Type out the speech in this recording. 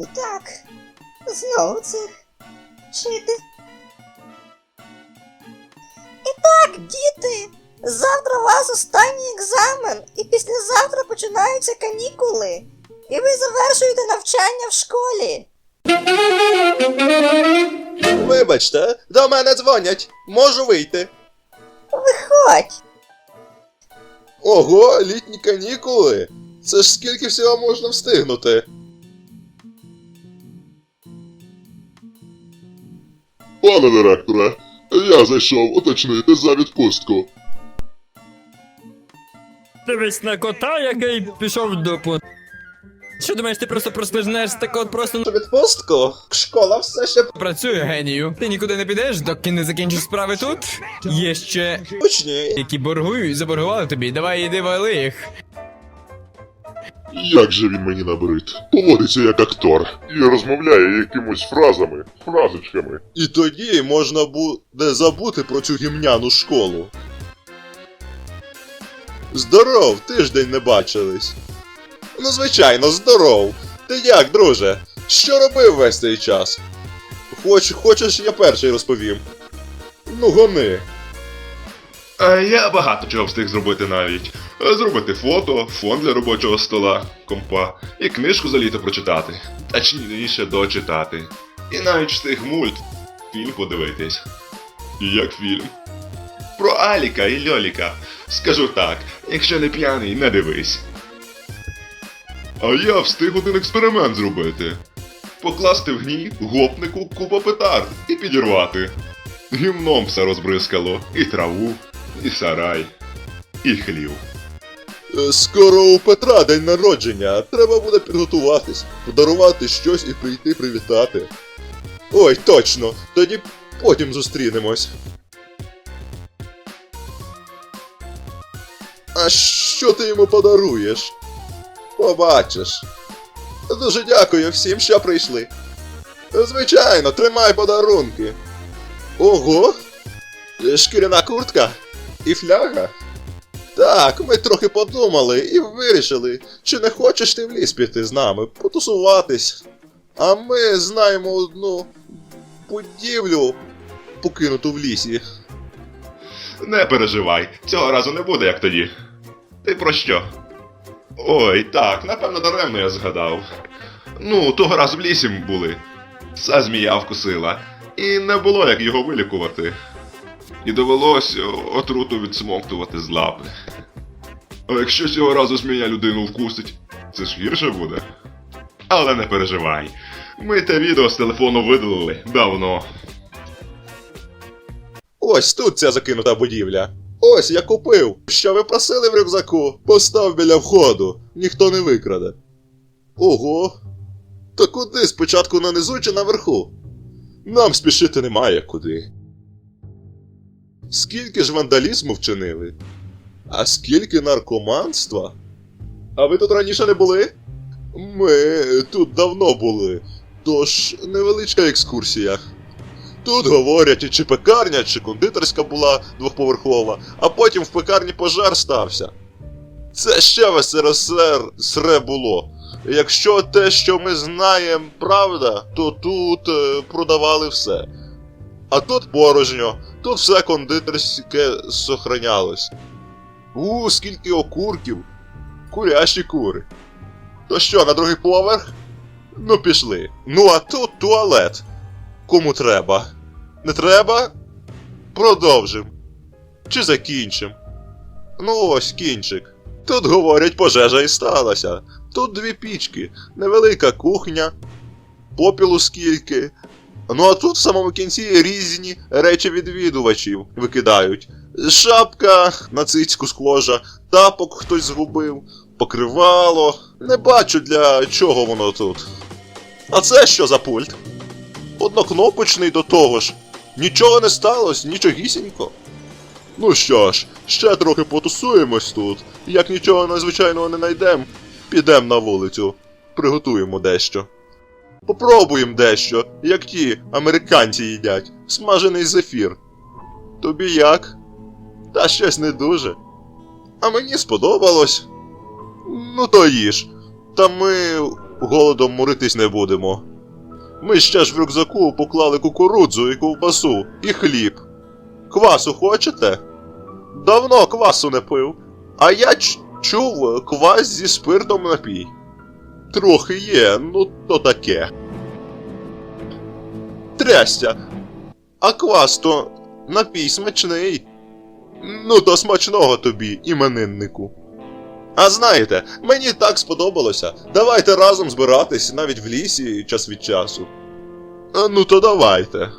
І так, знову це вчити. І так, діти, завтра у вас останній екзамен, і післязавтра починаються канікули. І ви завершуєте навчання в школі. Вибачте, до мене дзвонять. Можу вийти. Виходь. Ого, літні канікули. Це ж скільки всього можна встигнути. Пане директоре, я зайшов уточнити за відпустку. Дивись на кота, який пішов в дупу. Що думаєш, ти просто прослизнеш так от просто Відпустку? Школа все ще працює генію. Ти нікуди не підеш, доки не закінчиш справи тут. Є ще учні. які боргують, заборгували тобі. Давай іди вали їх. Як же він мені набрид? Поводиться як актор і розмовляє якимось фразами, фразочками. І тоді можна буде забути про цю гімняну школу. Здоров, тиждень не бачились. Ну, звичайно, здоров. Ти як, друже? Що робив весь цей час? Хоч, хочеш, я перший розповім. Ну, гони. А я багато чого встиг зробити навіть. Е, Зробити фото, фон для робочого стола, компа, і книжку за літо прочитати. Точніше дочитати. І навіть встиг мульт, фільм подивитись. Як фільм? Про Аліка і Льоліка. Скажу так, якщо не п'яний, не дивись. А я встиг один експеримент зробити. Покласти в гній гопнику купа петард і підірвати. Гімном все розбризкало, і траву, і сарай, і хлів. Е, Скоро у Петра день народження. Треба буде підготуватись, подарувати щось і прийти привітати. Ой, точно, тоді потім зустрінемось. А що ти йому подаруєш? Побачиш. Дуже дякую всім, що прийшли. Звичайно, тримай подарунки. Ого! Е, Шкіряна куртка і фляга. Так, ми трохи подумали і вирішили, чи не хочеш ти в ліс піти з нами, потусуватись. А ми знаємо одну будівлю покинуту в лісі. Не переживай, цього разу не буде як тоді. Ти про що? Ой, так, напевно, даремно я згадав. Ну, того разу в лісі були. Ця змія вкусила, і не було як його вилікувати. І довелось отруту відсмоктувати з лапи. А якщо цього разу змія людину вкусить, це ж гірше буде. Але не переживай. Ми те відео з телефону видалили давно. Ось тут ця закинута будівля. Ось я купив. Що ви просили в рюкзаку? Постав біля входу, ніхто не викраде. Ого. Та куди спочатку нанизу чи наверху? Нам спішити немає куди. Скільки ж вандалізму вчинили? А скільки наркоманства? А ви тут раніше не були? Ми тут давно були. Тож невеличка екскурсія. Тут говорять, чи пекарня, чи кондитерська була двохповерхова, а потім в пекарні пожар стався. Це ще в СРСР сре було. Якщо те, що ми знаємо, правда, то тут е, продавали все. А тут порожньо, тут все кондитерське сохранялось. У, скільки окурків. Курящі кури. То що, на другий поверх? Ну, пішли. Ну а тут туалет. Кому треба? Не треба? Продовжим. Чи закінчим? Ну ось кінчик. Тут говорять, пожежа і сталася. Тут дві пічки, невелика кухня, попілу скільки. Ну а тут в самому кінці різні речі відвідувачів викидають. Шапка на цицьку схожа, тапок хтось згубив, покривало. Не бачу для чого воно тут. А це що за пульт? Однокнопочний до того ж. Нічого не сталося, нічогісінько. Ну що ж, ще трохи потусуємось тут. Як нічого надзвичайного не знайдемо, підемо на вулицю, приготуємо дещо. Попробуємо дещо, як ті американці їдять, смажений зефір. Тобі як? Та щось не дуже. А мені сподобалось. Ну то їж. Та ми голодом моритись не будемо. Ми ще ж в рюкзаку поклали кукурудзу і ковбасу, і хліб. Квасу хочете? Давно квасу не пив. А я чув квас зі спиртом напій. Трохи є, ну то таке. Трястя. А квас то напій смачний. Ну то смачного тобі, імениннику. А знаєте, мені так сподобалося. Давайте разом збиратись навіть в лісі час від часу. Ну то давайте.